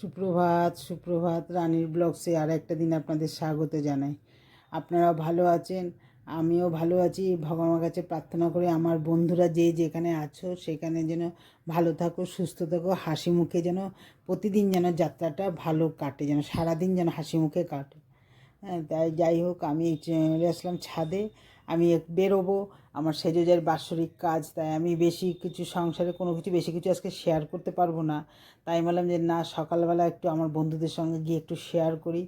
সুপ্রভাত সুপ্রভাত রানীর ব্লগসে আর একটা দিন আপনাদের স্বাগত জানাই। আপনারা ভালো আছেন? আমিও ভালো আছি। ভগবানের কাছে প্রার্থনা করে আমার বন্ধুরা যে যেখানে আছো, সেখানে যেন ভালো থাকো, সুস্থ থাকো, হাসি মুখে যেন প্রতিদিন যেন যাত্রাটা ভালো কাটে, যেন সারাদিন যেন হাসি মুখে কাটে। হ্যাঁ তাই যাই হোক, আমি চলে আসলাম ছাদে। আমি বেরোবো। আমার সেজেজের বাৎসরিক কাজ, তাই আমি বেশি কিছু সংসারে কোনো কিছু, বেশি কিছু আজকে শেয়ার করতে পারব না। তাই বললাম যে, না, সকালবেলা একটু আমার বন্ধুদের সঙ্গে গিয়ে একটু শেয়ার করি।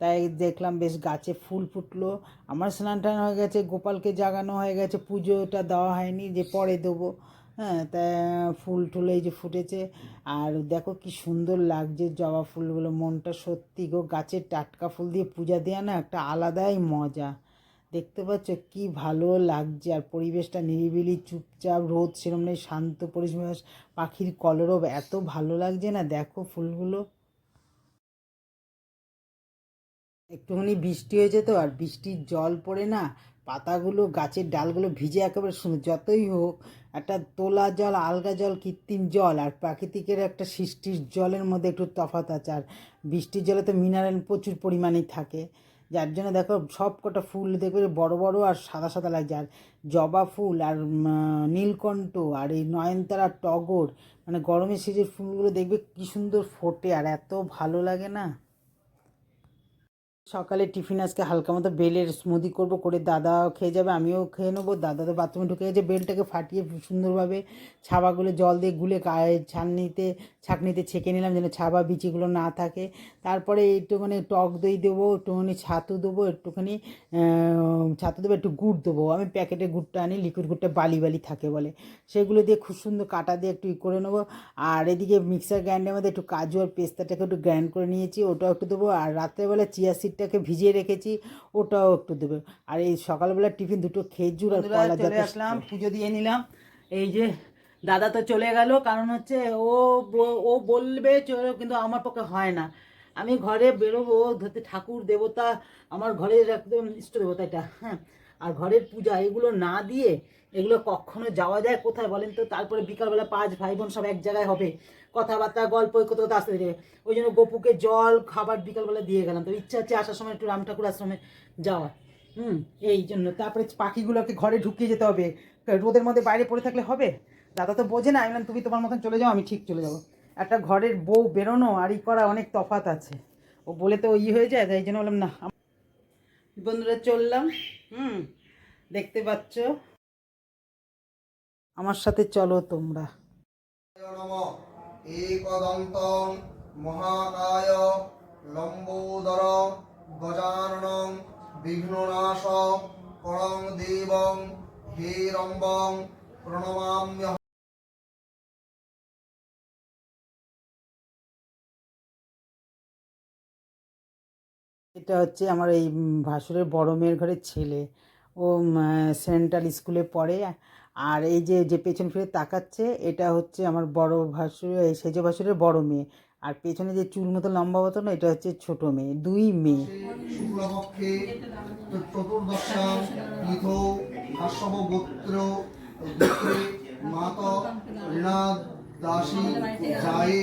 তাই দেখলাম বেশ গাছে ফুল ফুটলো। আমার স্নান টান হয়ে গেছে, গোপালকে জাগানো হয়ে গেছে, পুজোটা দেওয়া হয়নি যে পরে দেবো। হ্যাঁ তা ফুল টুল এই যে ফুটেছে। আর দেখো কি সুন্দর লাগছে জবা ফুলগুলো, মনটা সত্যি গো, গাছের টাটকা ফুল দিয়ে পূজা দেওয়া না, একটা আলাদাই মজা। দেখতে পাচ্ছ কি ভালো লাগছে আর পরিবেশটা নিরিবিলি, চুপচাপ, রোদ সেরম নেই, শান্ত পরিবেশ, পাখির কলরব এত ভালো লাগছে না? দেখো ফুলগুলো। একটুখানি বৃষ্টি হয়েছে তো, আর বৃষ্টির জল পড়ে না, পাতাগুলো, গাছের ডালগুলো ভিজে একেবারে সুন্দর যতই হোক, একটা তোলা জল, আলগা জল, কৃত্রিম জল, আর প্রাকৃতিকের একটা সৃষ্টির জলের মধ্যে একটু তফাৎ আছে, আর বৃষ্টির জলে তো মিনারেল প্রচুর পরিমাণেই থাকে। যার জন্য দেখো সব কটা ফুল দেখবে বড় বড় আর সাদা সাদা লাগছে। আর জবা ফুল আর নীলকণ্ঠ আর এই নয়নতারা টগর মানে গরমের সিজের ফুলগুলো দেখবে কী সুন্দর ফোটে আর এত ভালো লাগে না? সকালে টিফিন, আজকে হালকা মতো বেলের স্মুদি করব, করে দাদা খেয়ে যাবে, আমিও খেয়ে নেব। দাদা তো বাথরুমে ঢুকে গেছে, বেলটাকে ফাটিয়ে সুন্দরভাবে ছাবাগুলো জল দিয়ে গুলে গায়ে ছাননিতে, ছাকনিতে ছেঁকে নিলাম যেন ছাবা বিচিগুলো না থাকে। তারপরে একটুখানি টক দই দেবো, একটুখানি ছাতু দেবো, একটুখানি ছাতু দেবো, একটু গুড় দেবো। আমি প্যাকেটে গুড়টা আনি লিকুইড গুড়টা বালি বালি থাকে বলে। সেগুলো দিয়ে খুব সুন্দর কাটা দিয়ে একটু ই করে নেব। আর এদিকে মিক্সার গ্রাইন্ডের মধ্যে একটু কাজু আর পেস্তাটাকে একটু গ্রাইন্ড করে নিয়েছি, ওটাও একটু দেবো। আর রাত্রেবেলা চিয়া সিডটাকে ভিজিয়ে রেখেছি ওটাও একটু দেবে। আর এই সকালবেলা টিফিন দুটো খেজুর আর কলা চলে আসলাম পুজো দিয়ে নিলাম। এই যে দাদা তো চলে গেল কারণ হচ্ছে ও ও বলবে চলে কিন্তু আমার পক্ষে হয় না। আমি ঘরে বেরোবো ধরতে ঠাকুর দেবতা আমার ঘরে রাখতে ইষ্ট দেবতা এটা হ্যাঁ। আর ঘরের পূজা, এগুলো না দিয়ে এগুলো কখনো যাওয়া যায় কোথায় বলেন তো? তারপরে বিকালবেলা পাঁচ ভাই বোন সব এক জায়গায় হবে। কথাবার্তা, গল্প, এই কোথাও আসতে দেবে। ওই জন্য গোপুকে জল, খাবার বিকালবেলা দিয়ে গেলাম। তো ইচ্ছা আছে আসার সময় একটু রাম ঠাকুর আশ্রমে যাওয়া হুম, এই জন্য। তারপরে পাখিগুলোকে ঘরে ঢুকিয়ে যেতে হবে। রোদের মধ্যে বাইরে পড়ে থাকলে হবে? দাদা তো বোঝে না। আমি তুমি তোমার মতন চলে যাও, আমি ঠিক চলে যাব। একটা ঘরের বউ বেরোনো আর ই করা অনেক তফাৎ আছে। ও বলে তো ই হয়ে যায়, তাই জন্য বললাম, না বন্ধুরা, চললাম। হুম দেখতে পাচ্ছ? আমার সাথে চলো তোমরা। নম। একদন্তং মহাকায় লম্বোদর গজাননং বিঘ্ননাশ করং দেবং হেরম্বং প্রণমাম্য এটা হচ্ছে আমার এই ভাসুরের বড় মেয়ের ঘরের ছেলে। ও সেন্ট্রাল স্কুলে পড়ে। আর এই যে যে পেছন ফিরে তাকাচ্ছে, এটা হচ্ছে আমার বড় ভাসুর, এই সেজ ভাসুরের বড় মেয়ে। আর পেছনে যে চুল মতো লম্বা মতো না, এটা হচ্ছে ছোট মেয়ে, দুই মেয়ে। দাসী জায়ে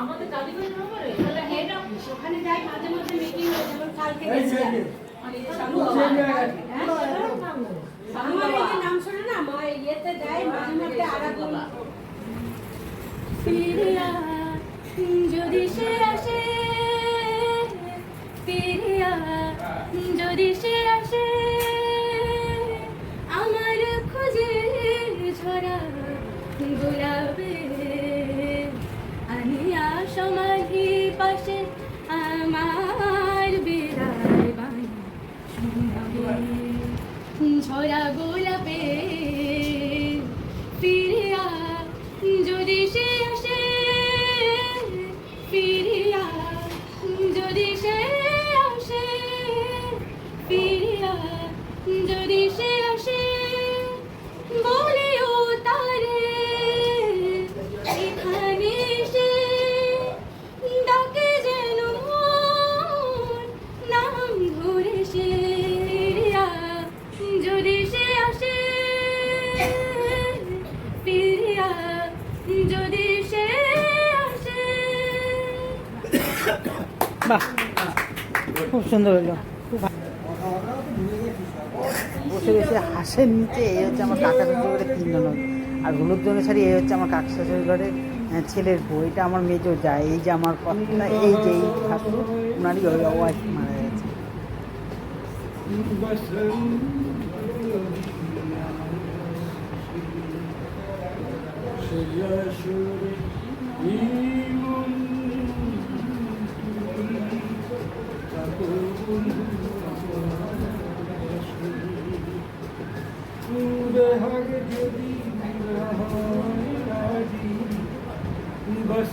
আমাদের দাদিবাড়ির নম্বরে তাহলে হেড অফিস ওখানে যাই মাঝে মাঝে মিটিং হয় যেমন কালকে সুন্দর হলো। বসে বসে হাঁসের নিচে এই হচ্ছে আমার কাকা শ্বশুর ঘরে তিনজন আর হলুদ জনের শাড়ি এই হচ্ছে আমার কাকা শ্বশুর ঘরের ছেলের বউ। এটা আমার মেজো যায়। এই যে আমার কর্তা এই যে এই ঠাকুর ওনারই ওয়াইফ মারা গেছে। এই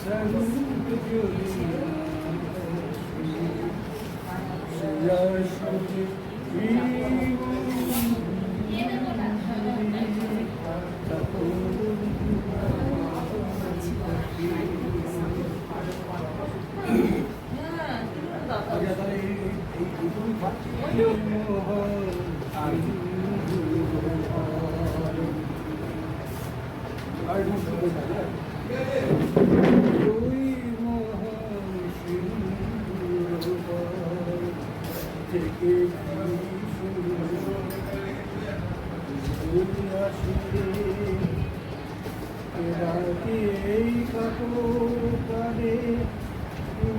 কাপড় কানে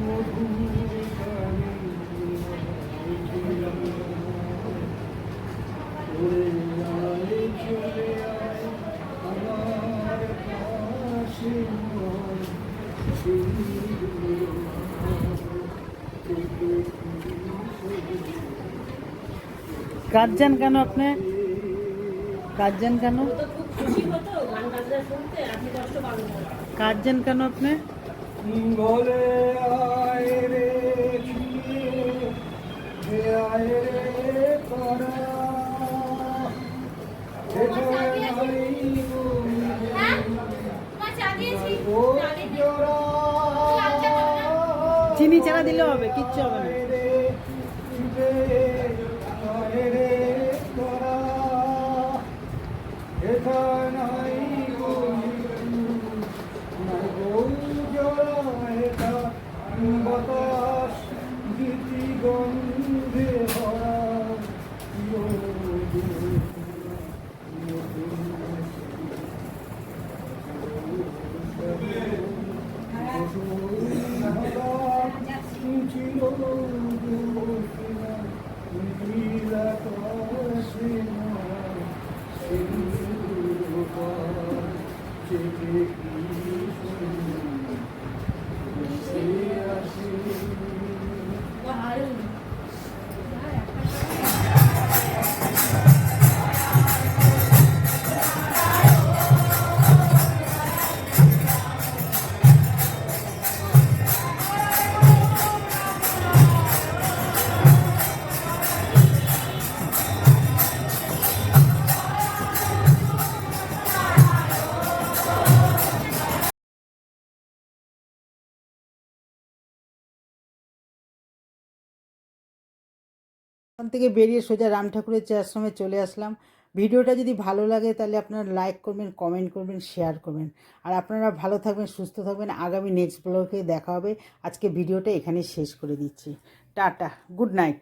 মধুর কানে চলে আয় কাঁদছেন কেন আপনি? কাঁদছেন কেন? কাঁদছেন কেন আপনি? বলে আয় রে আয় রে করা। এখানে নাই গো জোড়া। চিনি ছাড়া দিলে হবে কিচ্ছু হবে না। গীতি ওখান থেকে বেরিয়ে সোজা রাম ঠাকুরের আশ্রমে চলে আসলাম। ভিডিওটা যদি ভালো লাগে তাহলে আপনারা লাইক করবেন কমেন্ট করবেন শেয়ার করবেন। আর আপনারা ভালো থাকবেন, সুস্থ থাকবেন। আগামী নেক্সট ব্লগে দেখা হবে। আজকে ভিডিওটা এখানে শেষ করে দিচ্ছি। Tata good night